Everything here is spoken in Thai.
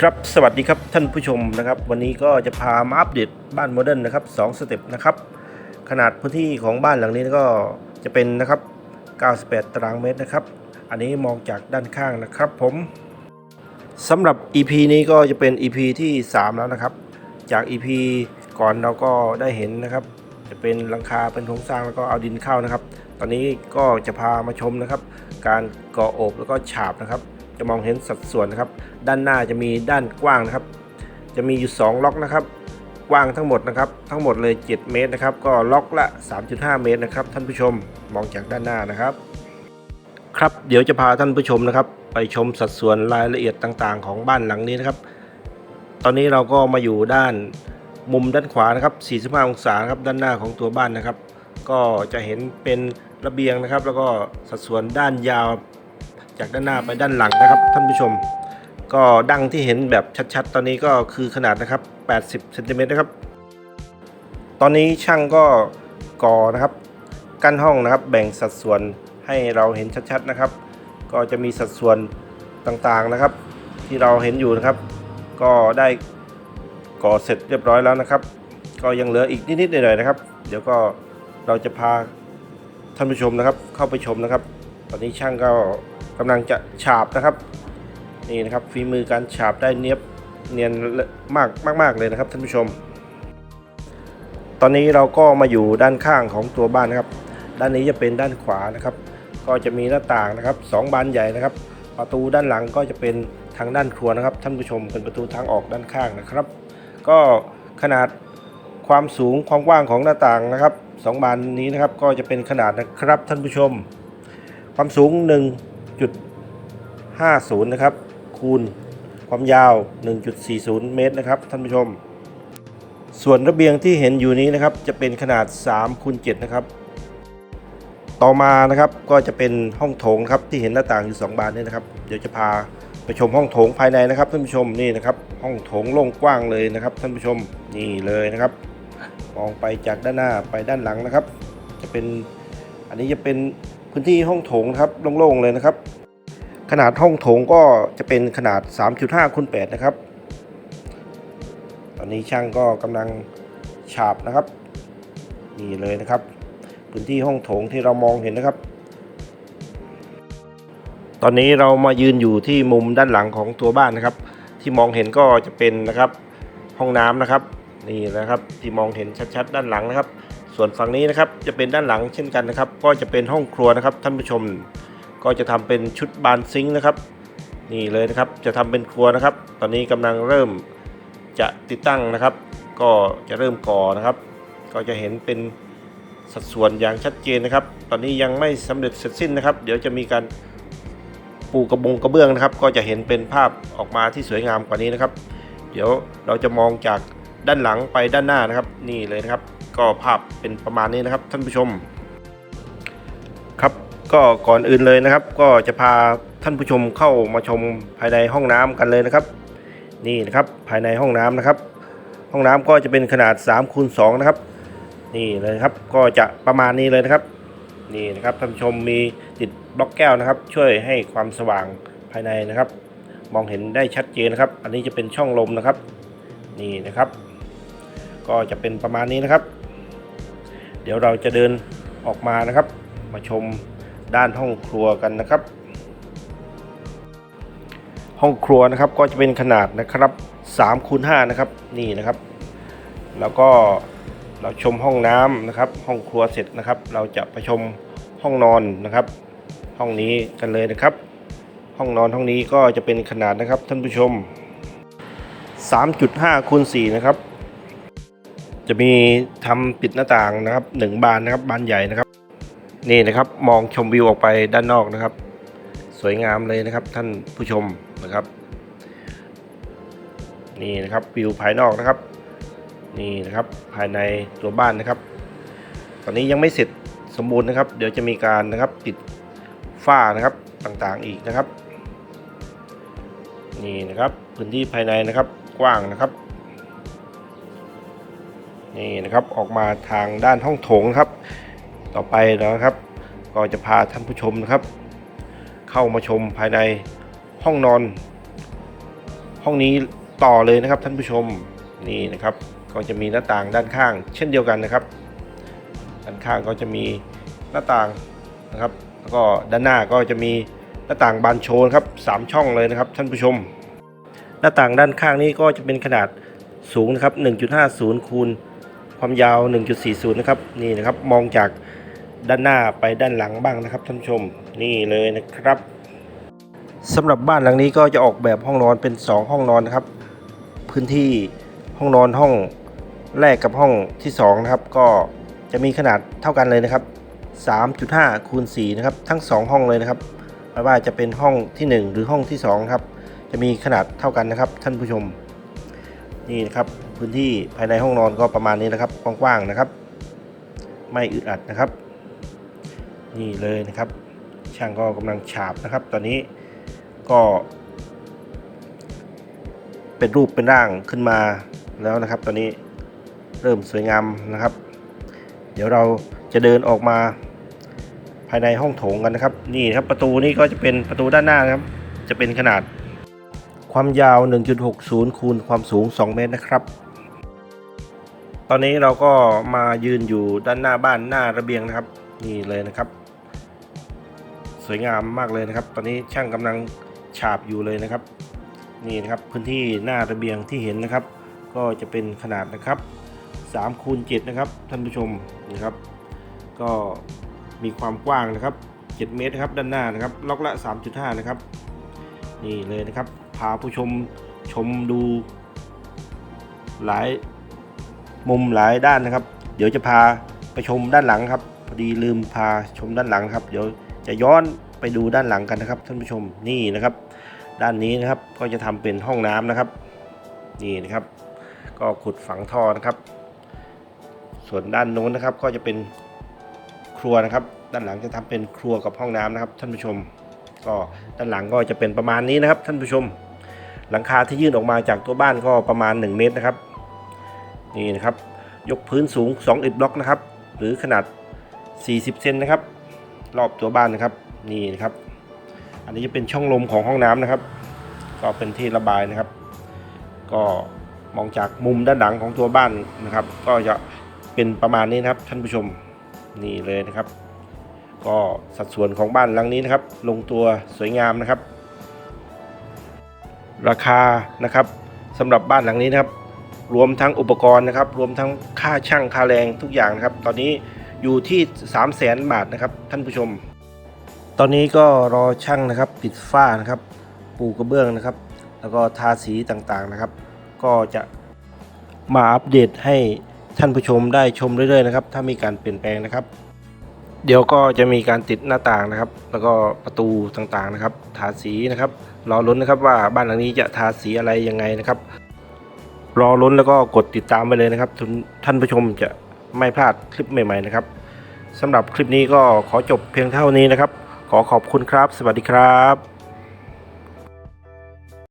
ครับสวัสดีครับท่านผู้ชมนะครับ วันนี้ก็จะพามาอัปเดตบ้านโมเดิร์นนะครับสองสเต็ปนะครับขนาดพื้นที่ของบ้านหลังนี้ก็จะเป็นนะครับ 98 ตารางเมตรนะครับ อันนี้มองจากด้านข้างนะครับ ผมสำหรับ EP นี้ก็จะเป็น EP ที่ 3 แล้วนะครับ จาก EP ก่อนเราก็ได้เห็นนะครับ จะเป็นหลังคาเป็นโครงสร้างแล้วก็เอาดินเข้านะครับ ตอนนี้ก็จะพามาชมนะครับ การก่อโอบแล้วก็ฉาบนะครับ จะมองเห็นสัดส่วนนะครับ ด้านหน้าจะมีด้านกว้างนะครับ จะมีอยู่ 2 ล็อกนะครับ กว้างทั้งหมดนะครับ ทั้งหมดเลย 7 เมตรนะครับ ก็ล็อกละ 3.5 เมตรนะครับท่านผู้ชมมองจากด้านหน้านะครับ ครับเดี๋ยวจะพาท่านผู้ชมนะครับ ไปชมสัดส่วนรายละเอียดต่างๆ ของบ้านหลังนี้นะครับ ตอนนี้เราก็มาอยู่ด้านมุมด้านขวานะครับ 45 องศานะครับด้านหน้าของตัวบ้านนะครับ ก็จะเห็นเป็นระเบียงนะครับ แล้วก็สัดส่วนด้านยาว จากด้านหน้าไปด้านหลังนะครับ ท่านผู้ชม ก็ดังที่เห็นแบบชัดๆ ตอนนี้ก็คือขนาดนะครับ 80เซนติเมตรนะครับ ตอนนี้ช่างก็ก่อนะครับ กั้นห้องนะครับ แบ่งสัดส่วนให้เราเห็นชัดๆนะครับ ก็จะมีสัดส่วนต่างๆนะครับ ที่เราเห็นอยู่นะครับ ก็ได้ก่อเสร็จเรียบร้อยแล้วนะครับ ก็ยังเหลืออีกนิดๆหน่อยๆนะครับ เดี๋ยวก็เราจะพาท่านผู้ชมนะครับเข้าไปชมนะครับ ตอนนี้ช่างก็ กำลังจะฉาบนะครับนี่นะครับฝีมือการฉาบได้เนียบเนียนมากมาก ๆ เลยนะครับท่านผู้ชม ตอนนี้เราก็มาอยู่ด้านข้างของตัวบ้านนะครับ ด้านนี้จะเป็นด้านขวานะครับ ก็จะมีหน้าต่างนะครับสองบานใหญ่นะครับ ประตูด้านหลังก็จะเป็นทางด้านครัวนะครับ ท่านผู้ชมเป็นประตูทางออกด้านข้างนะครับ ก็ขนาดความสูงความกว้างของหน้าต่างนะครับสองบานนี้นะครับก็จะเป็นขนาดนะครับท่านผู้ชม ความสูง 1.50 นะครับ คูณความยาว 1.40 เมตรนะครับท่านผู้ชม ส่วนระเบียงที่เห็นอยู่นี้นะครับ จะเป็นขนาด3คูณ7นะครับ ต่อมานะครับก็จะเป็นห้องโถงครับที่เห็นหน้าต่างอยู่ 2 บานนี้นะครับ เดี๋ยวจะพาไปชมห้องโถงภายในนะครับท่านผู้ชมนี่นะครับ ห้องโถงโล่งกว้างเลยนะครับ ท่านผู้ชมนี่เลยนะครับมองไปจากด้านหน้าไปด้านหลังนะครับ จะเป็นอันนี้จะเป็น พื้นที่ห้องโถงครับโล่งๆเลยนะครับ ขนาดห้องโถงก็จะเป็นขนาด 3.5คูณ8นะครับ ตอนนี้ช่างก็กำลังฉาบนะครับนี่เลยนะครับ พื้นที่ห้องโถงที่เรามองเห็นนะครับ ตอนนี้เรามายืนอยู่ที่มุมด้านหลังของตัวบ้านนะครับ ที่มองเห็นก็จะเป็นนะครับห้องน้ำนะครับ นี่นะครับที่มองเห็นชัดๆ ด้านหลังนะครับ ส่วนฝั่งนี้นะครับจะเป็นด้านหลังเช่นกันนะครับ ก็จะเป็นห้องครัวนะครับท่านผู้ชม ก็จะทำเป็นชุดบานซิงค์นะครับนี่เลยนะครับจะทำเป็นครัวนะครับ ตอนนี้กำลังเริ่มจะติดตั้งนะครับ ก็จะเริ่มก่อนะครับ ก็จะเห็นเป็นสัดส่วนอย่างชัดเจนนะครับ ตอนนี้ยังไม่สำเร็จเสร็จสิ้นนะครับ เดี๋ยวจะมีการปูกระบงกระเบื้องนะครับ ก็จะเห็นเป็นภาพออกมาที่สวยงามกว่านี้นะครับ เดี๋ยวเราจะมองจากด้านหลังไปด้านหน้านะครับ นี่เลยนะครับ ก็ภาพเป็นประมาณนี้นะครับท่านผู้ชม ครับก็ก่อนอื่นเลยนะครับ ก็จะพาท่านผู้ชมเข้ามาชมภายในห้องน้ำกันเลยนะครับ นี่นะครับภายในห้องน้ำนะครับ ห้องน้ำก็จะเป็นขนาด3คูณ2นะครับ นี่เลยครับก็จะประมาณนี้เลยนะครับ นี่นะครับท่านผู้ชมมีติดบล็อกแก้วนะครับ ช่วยให้ความสว่างภายในนะครับ มองเห็นได้ชัดเจนนะครับ อันนี้จะเป็นช่องลมนะครับ นี่นะครับ ก็จะเป็นประมาณนี้นะครับ เดี๋ยวเราจะเดินออกมานะครับ มาชมด้านห้องครัวกันนะครับ ห้องครัวนะครับก็จะเป็นขนาดนะครับ3คูณ5นะครับนี่นะครับ แล้วก็เราชมห้องน้ำนะครับ ห้องครัวเสร็จนะครับ เราจะไปชมห้องนอนนะครับ ห้องนี้กันเลยนะครับ ห้องนอนห้องนี้ก็จะเป็นขนาดนะครับท่านผู้ชม 3.5คูณ4นะครับ จะมีทำปิดหน้าต่างนะครับหนึ่งบานนะครับบานใหญ่นะครับ นี่นะครับมองชมวิวออกไปด้านนอกนะครับ สวยงามเลยนะครับท่านผู้ชมนะครับ นี่นะครับวิวภายนอกนะครับ นี่นะครับภายในตัวบ้านนะครับ ตอนนี้ยังไม่เสร็จสมบูรณ์นะครับ เดี๋ยวจะมีการนะครับติดฝ้านะครับต่างๆอีกนะครับ นี่นะครับพื้นที่ภายในนะครับกว้างนะครับ นี่นะครับออกมาทางด้านห้องโถงครับ ต่อไปนะครับ ก็จะพาท่านผู้ชมนะครับ เข้ามาชมภายในห้องนอน ห้องนี้ต่อเลยนะครับท่านผู้ชมนี่นะครับ ก็จะมีหน้าต่างด้านข้าง เช่นเดียวกันนะครับ ด้านข้างก็จะมีหน้าต่างนะครับ แล้วก็ด้านหน้าก็จะมีหน้าต่างบานโชว์นครับสามช่องเลยนะครับ ท่านผู้ชม หน้าต่างด้านข้างนี้ก็จะเป็นขนาดสูงนะครับ 1.50คูณ ความยาว 1.40 นะครับ นี่นะครับ มองจากด้านหน้าไปด้านหลังบ้างนะครับท่านผู้ชม นี่เลยนะครับสำหรับบ้านหลังนี้ก็จะออกแบบห้องนอนเป็น 2 ห้องนอนนะครับ พื้นที่ห้องนอนห้องแรกกับห้องที่2นะครับ ก็จะมีขนาดเท่ากันเลยนะครับ 3.5คูณ4นะครับ ทั้ง 2 ห้องเลยนะครับไม่ว่าจะเป็นห้องที่ 1 หรือห้องที่2ครับ จะมีขนาดเท่ากันนะครับ ท่านผู้ชม นี่นะครับ พื้นที่ภายในห้องนอนก็ประมาณนี้นะครับกว้างๆนะครับ ไม่อึดอัดนะครับ นี่เลยนะครับ ช่างก็กำลังฉาบนะครับ ตอนนี้ก็ เป็นรูปเป็นร่างขึ้นมาแล้วนะครับ ตอนนี้เริ่มสวยงามนะครับ เดี๋ยวเราจะเดินออกมาภายในห้องโถงกันนะครับ นี่ครับประตูนี่ก็จะเป็นประตูด้านหน้านะครับ จะเป็นขนาดความยาว 1.60 คูณความสูง 2 เมตรนะครับ ตอนนี้เราก็มายืนอยู่ด้านหน้าบ้านหน้าระเบียงนะครับ นี่เลยนะครับ สวยงามมากเลยนะครับ ตอนนี้ช่างกำลังฉาบอยู่เลยนะครับ นี่นะครับพื้นที่หน้าระเบียงที่เห็นนะครับ ก็จะเป็นขนาดนะครับ3คูณ7นะครับท่านผู้ชมนะครับ ก็มีความกว้างนะครับ 7 เมตรครับด้านหน้านะครับ ล็อกละ 3.5 นะครับ นี่เลยนะครับพาผู้ชมชมดูหลาย มุมหลายด้านนะครับ เดี๋ยวจะพาไปชมด้านหลังครับพอดีลืมพาชมด้านหลังครับ เดี๋ยวจะย้อนไปดูด้านหลังกันนะครับท่านผู้ชมนี่นะครับ ด้านนี้นะครับก็จะทำเป็นห้องน้ำนะครับ นี่นะครับ ก็ขุดฝังท่อนะครับ ส่วนด้านโน้นนะครับก็จะเป็นครัวนะครับ ด้านหลังจะทำเป็นครัวกับห้องน้ำนะครับ ท่านผู้ชม ก็ด้านหลังก็จะเป็นประมาณนี้นะครับ ท่านผู้ชม หลังคาที่ยื่นออกมาจากตัวบ้านก็ประมาณ 1 เมตรนะครับ นี่นะครับ ยกพื้นสูง2อิฐบล็อกนะครับ หรือขนาด 40 เซนนะครับ รอบตัวบ้านนะครับ นี่นะครับ อันนี้จะเป็นช่องลมของห้องน้ำนะครับ ก็เป็นที่ระบายนะครับ ก็มองจากมุมด้านหลังของตัวบ้านนะครับ ก็จะเป็นประมาณนี้นะครับ ท่านผู้ชมนี่เลยนะครับ ก็สัดส่วนของบ้านหลังนี้นะครับ ลงตัวสวยงามนะครับ ราคานะครับสำหรับบ้านหลังนี้นะครับ รวมทั้งอุปกรณ์นะครับ รวมทั้งค่าช่างค่าแรงทุกอย่างนะครับ ตอนนี้อยู่ที่ 3 0 0แสนบาทนะครับ ท่านผู้ชม ตอนนี้ก็รอช่างนะครับ ปิดฝ้านะครับ ปูกระเบื้องนะครับ แล้วก็ทาสีต่างๆนะครับ ก็จะมาอัปเดตให้ท่านผู้ชมได้ชมเรื่อยๆนะครับ ถ้ามีการเปลี่ยนแปลงนะครับ เดี๋ยวก็จะมีการติดหน้าต่างนะครับ แล้วก็ประตูต่างๆนะครับ ทาสีนะครับ รอลุ้นนะครับว่าบ้านหลังนี้จะทาสีอะไรยังไงนะครับ รอลุ้นแล้วก็กดติดตามไปเลยนะครับ ท่านผู้ชมจะไม่พลาดคลิปใหม่ๆนะครับสำหรับคลิปนี้ก็ขอจบเพียงเท่านี้นะครับ ขอขอบคุณครับ สวัสดีครับ